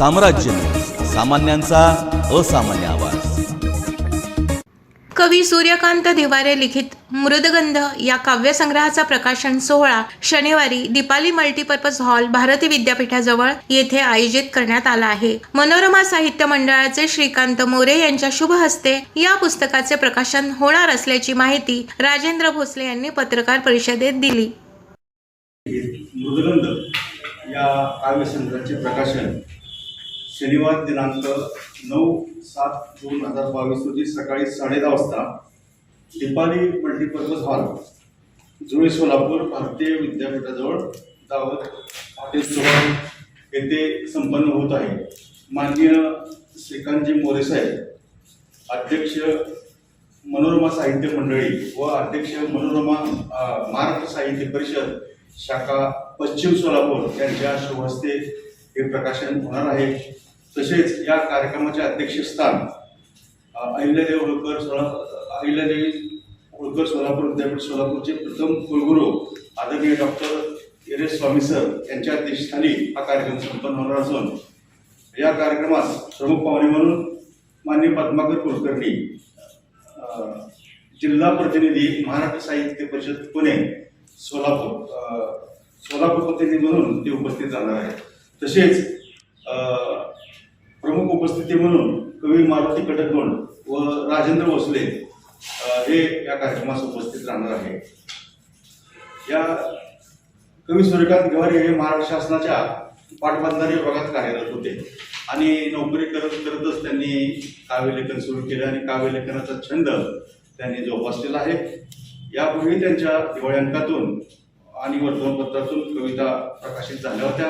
साम्राज्य. सामान्यांचा असामान्य आवाज. कवी सूर्यकांत दिवारे लिखित मृदगंध या काव्यसंग्रहाचा प्रकाशन सोहळा शनिवारी दीपाली मल्टीपर्पज हॉल भारती विद्यापीठाजवळ येथे आयोजित करण्यात आला आहे. मनोरमा साहित्य मंडळाचे श्रीकांत मोरे यांच्या शुभ हस्ते या पुस्तकाचे प्रकाशन होणार असल्याची माहिती राजेंद्र भोसले यांनी पत्रकार परिषदेत दिली. मृदगंध या काव्यसंग्रहाचे प्रकाशन शनिवार दिनांक नऊ सात दोन हजार बावीस रोजी सकाळी साडेदहा वाजता दीपाली मल्टीपर्पज हॉल जुळे सोलापूर भारतीय विद्यापीठाजवळ दावत हॉटेल चौहान येथे संपन्न होत आहे. माननीय श्रीकांतजी मोरे साहेब अध्यक्ष मनोरमा साहित्य मंडळी व अध्यक्ष मनोरमा महाराष्ट्र साहित्य परिषद शाखा पश्चिम सोलापूर यांच्या शुभहस्ते हे प्रकाशन होणार आहे. तसेच या कार्यक्रमाचे अध्यक्षस्थान अहिल्यादेव होळकर सोला अहिल्यादेवी होळकर सोलापूर विद्यापीठ सोलापूरचे प्रथम कुलगुरू आदरणीय डॉक्टर एस स्वामी सर यांच्या अध्यक्षस्थानी हा कार्यक्रम संपन्न होणार असून या कार्यक्रमास प्रमुख पाहुणे म्हणून मान्य पद्माकर कुलकर्णी जिल्हा प्रतिनिधी महाराष्ट्र साहित्य परिषद पुणे सोलापूर सोलापूर प्रतिनिधी म्हणून ते उपस्थित राहणार आहेत. तसेच उपस्थिती म्हणून कवी मारुती कटकगोंड व राजेंद्र भोसले हे या कार्यक्रमास उपस्थित राहणार आहे या कवी सूर्यकांत गवारी हे महाराष्ट्र शासनाच्या पाटबंधारे विभागात कार्यरत होते आणि नोकरी करत करतच त्यांनी काव्यलेखन सुरू केले आणि काव्यलेखनाचा छंद त्यांनी जोपासलेला आहे. यापूर्वी त्यांच्या दिवाळी अंकातून आणि वर्तमानपत्रातून कविता प्रकाशित झाल्या होत्या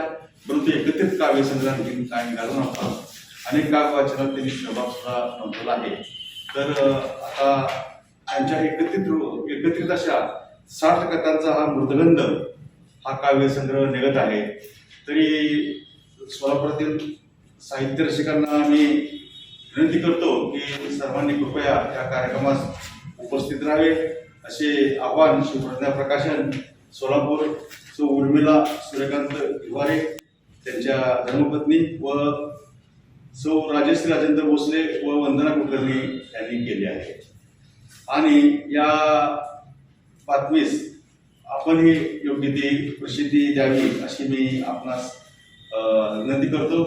परंतु एकत्रित काव्यसंग्रह आणखी काय निघाला नव्हता. अनेक काव्य वाचनात त्यांनी सहभाग सुद्धा नोंदवला आहे. तर आता त्यांच्या एकत्रित एकत्रित अशा साठ कथांचा हा मृदगंध हा काव्यसंग्रह निघत आहे. तरी सोलापुरातील साहित्य रसिकांना मी विनंती करतो की सर्वांनी कृपया या कार्यक्रमास उपस्थित राहावे. असे आव्हान शिवप्रज्ञा प्रकाशन सोलापूर सो उर्मिला सूर्यकांत तिवारे त्यांच्या धर्मपत्नी व सौ राजश्री राजेंद्र भोसले व वंदना कुलकर्णी यांनी केले आहे आणि या बातमीस आपणही योग्य ती प्रसिद्धी द्यावी अशी मी आपणास विनंती करतो.